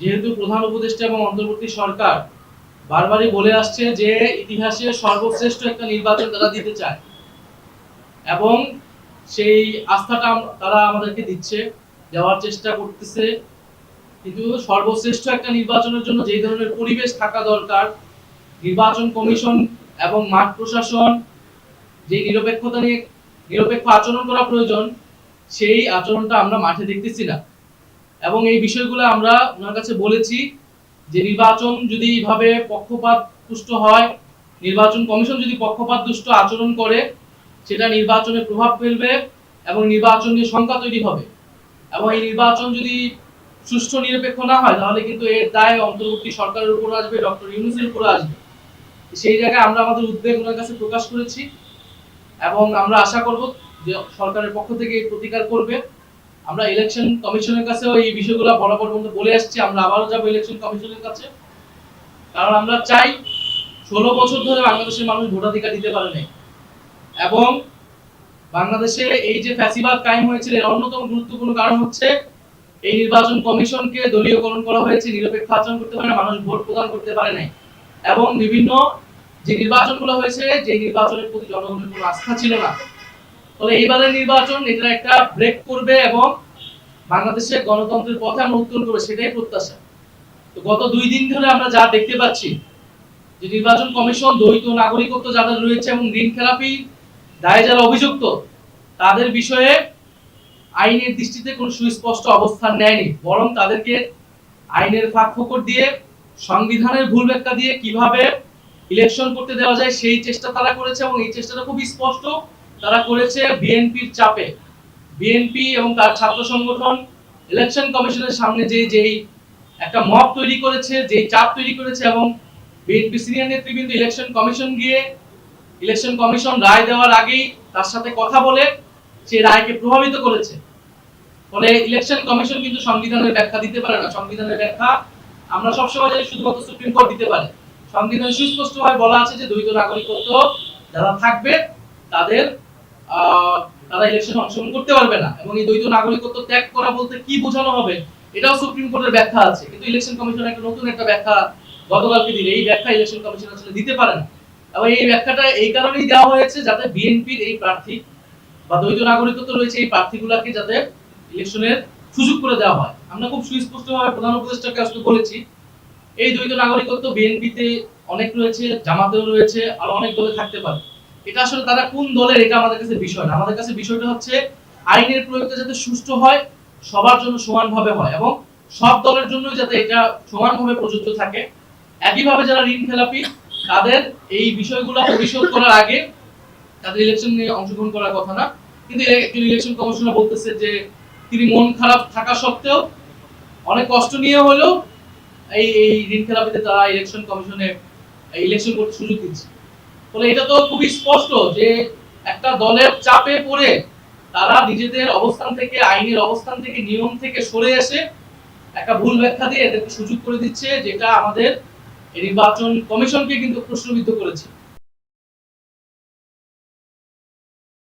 যেহেতু প্রধান উপদেষ্টা এবং অন্তর্বর্তী সরকার বারবারই বলে আসছে যে ইতিহাসে সর্বশ্রেষ্ঠ একটা নির্বাচন তারা দিতে চায়। এবং সেই আস্থাটা তারা আমাদেরকে দিচ্ছে, দেওয়ার চেষ্টা করতেছে। কিন্তু সর্বশ্রেষ্ঠ একটা নির্বাচনের জন্য যেই ধরনের পরিবেশ থাকা দরকার, নির্বাচন কমিশন এবং মাঠ প্রশাসন যে নিরপেক্ষতা নিয়ে নিরপেক্ষ আচরণ করা প্রয়োজন, সেই আচরণটা আমরা মাঠে দেখতেছি না। এবং এই বিষয়গুলো আমরা ওনার কাছে বলেছি যে নির্বাচন যদি এইভাবে পক্ষপাত দুষ্ট হয়, নির্বাচন কমিশন যদি পক্ষপাত দুষ্ট আচরণ করে, সেটা নির্বাচনে প্রভাব ফেলবে এবং নির্বাচন নিয়ে শঙ্কা তৈরি হবে। এবং এই নির্বাচন যদি সুষ্ঠু নিরপেক্ষ না হয়, তাহলে কিন্তু এর দায় অন্তর্বর্তী সরকারের উপর আসবে, ডক্টর ইউনুসের উপর আসবে। সেই জায়গায় আমরা আমাদের উদ্বেগ ওনার কাছে প্রকাশ করেছি এবং আমরা আশা করব যে সরকারের পক্ষ থেকে প্রতিকার করবে। আমরা ইলেকশন কমিশনের কাছেও এই বিষয়গুলো বরাবর বন্ধু বলে আসছি, আমরা আবারও যাব ইলেকশন কমিশনের কাছে। কারণ আমরা চাই ষোলো বছর ধরে বাংলাদেশের মানুষ ভোটাধিকার দিতে পারে নাই। এবং বাংলাদেশে এই যে ফ্যাসিবাদ কায়েম হয়েছিল এর অন্যতম গুরুত্বপূর্ণ কারণ হচ্ছে এই নির্বাচন কমিশনকে দলীয়করণ করা হয়েছে, নিরপেক্ষ আচরণ করতে পারে মানুষ ভোট প্রদান করতে পারে নাই। এবং বিভিন্ন যে নির্বাচনগুলো হয়েছে, যে নির্বাচনের প্রতি জনগণের কোনো আস্থা ছিল না ফলে এইবারের নির্বাচন এটা একটা ব্রেক করবে এবং বাংলাদেশের গণতন্ত্রের পথে আমরা উত্তর করবে, সেটাই প্রত্যাশা। তো গত দুই দিন ধরে আমরা যা দেখতে পাচ্ছি, যে নির্বাচন কমিশন, দ্বৈত নাগরিকত্ব যাদের রয়েছে এবং ঋণ খেলাপি দায়ে যারা অভিযুক্ত, তাদের বিষয়ে আইনের দৃষ্টিতে কোনো সুস্পষ্ট অবস্থান নেয়নি। বরং তাদেরকে আইনের ফাঁক ফোকর দিয়ে, সংবিধানের ভুল ব্যাখ্যা দিয়ে কীভাবে ইলেকশন করতে দেওয়া যায়, সেই চেষ্টা তারা করেছে এবং এই চেষ্টাটা খুবই স্পষ্ট তারা করেছে বিএনপির চাপে। বিএনপি এবং তার ছাত্র সংগঠন ইলেকশন কমিশনের সামনে যে, যেই একটা মব তৈরি করেছে, যেই চাপ তৈরি করেছে এবং বিএনপি সিনিয়র নেতৃবৃন্দ ইলেকশন কমিশন গিয়ে ইলেকশন কমিশন রায় দেওয়ার আগেই তার সাথে কথা বলে সেই রায়কে প্রভাবিত করেছে। ফলে ইলেকশন কমিশন কিন্তু সংবিধানের ব্যাখ্যা দিতে পারে না। সংবিধানের ব্যাখ্যা আমরা সবসময় জানি শুধুমাত্র সুপ্রিম কোর্ট দিতে পারে। সংবিধানে সুস্পষ্টভাবে বলা আছে যে, দ্বৈত নাগরিকত্ব যারা থাকবে তাদের তারা ইলেকশনে অংশগ্রহণ করতে পারবে না। এবং এই দ্বৈত নাগরিকত্ব ত্যাগ করা বলতে কি বোঝানো হবে, এটাও সুপ্রিম কোর্টের ব্যাখ্যা আছে। কিন্তু ইলেকশন কমিশন একটা নতুন একটা ব্যাখ্যা গতকালকে দিলে। এই ব্যাখ্যা ইলেকশন কমিশন আসলে দিতে পারে না। এবং এই ব্যাখ্যাটা এই কারণেই দেওয়া হয়েছে যাতে বিএনপির এই প্রার্থী বা দ্বৈত নাগরিকত্ব রয়েছে এই প্রার্থীগুলোকে যাতে ইলেকশনের সুযোগ করে দেওয়া হয়। আমরা খুব সুস্পষ্টভাবে প্রধান উপদেষ্টাকে আসলে বলেছি, এই দ্বৈত নাগরিকত্ব বিএনপিতে অনেক রয়েছে, জামাতেও রয়েছে, আর অনেক দলে থাকতে পারে। এটা আসলে তারা কোন দলের, এটা আমাদের কাছে বিষয় না। আমাদের কাছে বিষয়টা হচ্ছে আইনের প্রয়োগটা যাতে সুষ্ঠু হয়, সবার জন্য সমানভাবে হয় এবং সব দলের জন্য যাতে এটা সমানভাবে প্রযোজ্য থাকে। একইভাবে যারা ঋণ খেলাপি, তাদের এই বিষয়গুলো পরিশোধ করার আগে তাদের ইলেকশন নিয়ে অংশগ্রহণ করার কথা না। কিন্তু একজন ইলেকশন কমিশনার বলতেছে যে তিনি মন খারাপ থাকা সত্ত্বেও অনেক কষ্ট নিয়ে হলেও এই এই ঋণ খেলাপিতে তারা ইলেকশন কমিশনে ইলেকশন করতে সুযোগ দিচ্ছে। ফলে এটা তো খুবই স্পষ্ট যে একটা দলের চাপে পড়ে তারা নিজেদের অবস্থান থেকে, আইনের অবস্থান থেকে, নিয়ম থেকে সরে এসে একটা ভুল ব্যাখ্যা দিয়ে এদেরকে সুযোগ করে দিচ্ছে, যেটা আমাদের নির্বাচন কমিশনকে কিন্তু প্রশ্নবিদ্ধ করেছে।